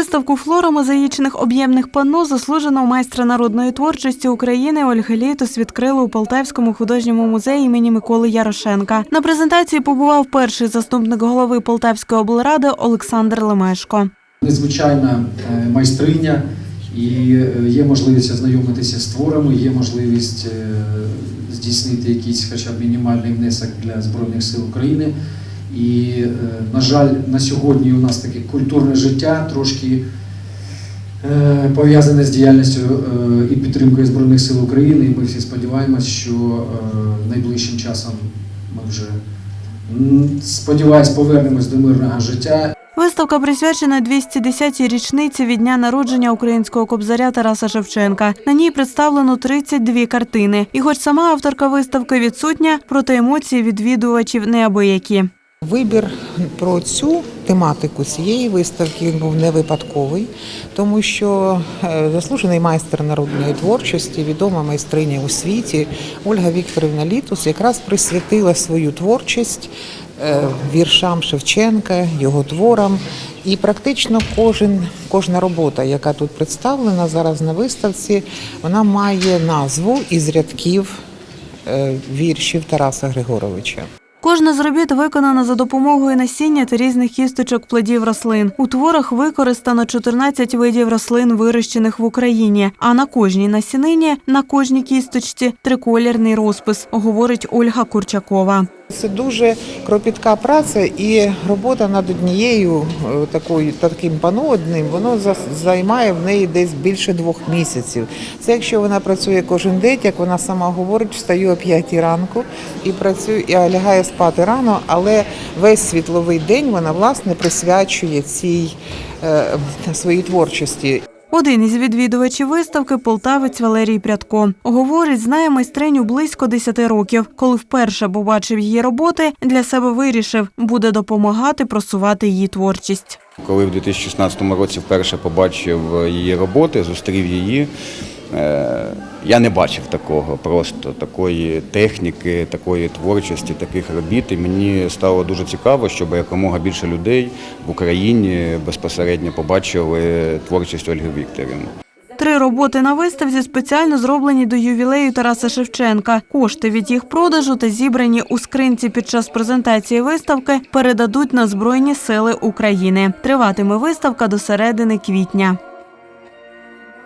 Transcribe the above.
Виставку флора мозаїчних об'ємних панно заслуженого майстра народної творчості України Ольги Літус відкрили у Полтавському художньому музеї імені Миколи Ярошенка. На презентації побував перший заступник голови Полтавської облради Олександр Лемешко. Незвичайна е, майстриня, і е, є можливість ознайомитися з творами, є можливість е, здійснити якийсь хоча б мінімальний внесок для Збройних сил України. І, е, на жаль, на сьогодні у нас таке культурне життя трошки е, пов'язане з діяльністю е, і підтримкою Збройних сил України. І ми всі сподіваємось, що найближчим часом ми вже сподіваюсь повернемось до мирного життя Виставка присвячена 210-й річниці від дня народження українського кобзаря Тараса Шевченка. На ній представлено 32 картини. І хоч сама авторка виставки відсутня, проте емоції відвідувачів неабиякі. Вибір про цю тематику цієї виставки був не випадковий, тому що е, заслужений майстер народної творчості, відома майстриня у світі Ольга Вікторівна Літус якраз присвятила свою творчість е, віршам Шевченка, його творам. І практично кожен, кожна робота, яка тут представлена зараз на виставці, вона має назву із рядків е, віршів Тараса Григоровича. Кожна з робіт виконана за допомогою насіння та різних кісточок плодів рослин. У творах використано 14 видів рослин, вирощених в Україні. А на кожній насінині, на кожній кісточці триколірний розпис, говорить Ольга Курчакова. Це дуже кропітка праця і робота над однією е, такою таким пано одним, воно за- займає в неї десь більше двох місяців. Це якщо вона працює кожен день, як вона сама говорить, встаю о п'ятій ранку і працює і лягає спати рано, але весь світловий день вона власне присвячує цій е, своїй творчості. Один із відвідувачів виставки полтавець Валерій Прядко. Говорить, знає майстриню близько 10 років. Коли вперше побачив її роботи, для себе вирішив, буде допомагати просувати її творчість. Коли в 2016 році вперше побачив її роботи, зустрів її, я не бачив такого, просто такої техніки, такої творчості, таких робіт. І мені стало дуже цікаво, щоб якомога більше людей в Україні безпосередньо побачили творчість Ольги Вікторівни. Три роботи на виставці спеціально зроблені до ювілею Тараса Шевченка. Кошти від їх продажу та зібрані у скринці під час презентації виставки передадуть на Збройні Сили України. Триватиме виставка до середини квітня.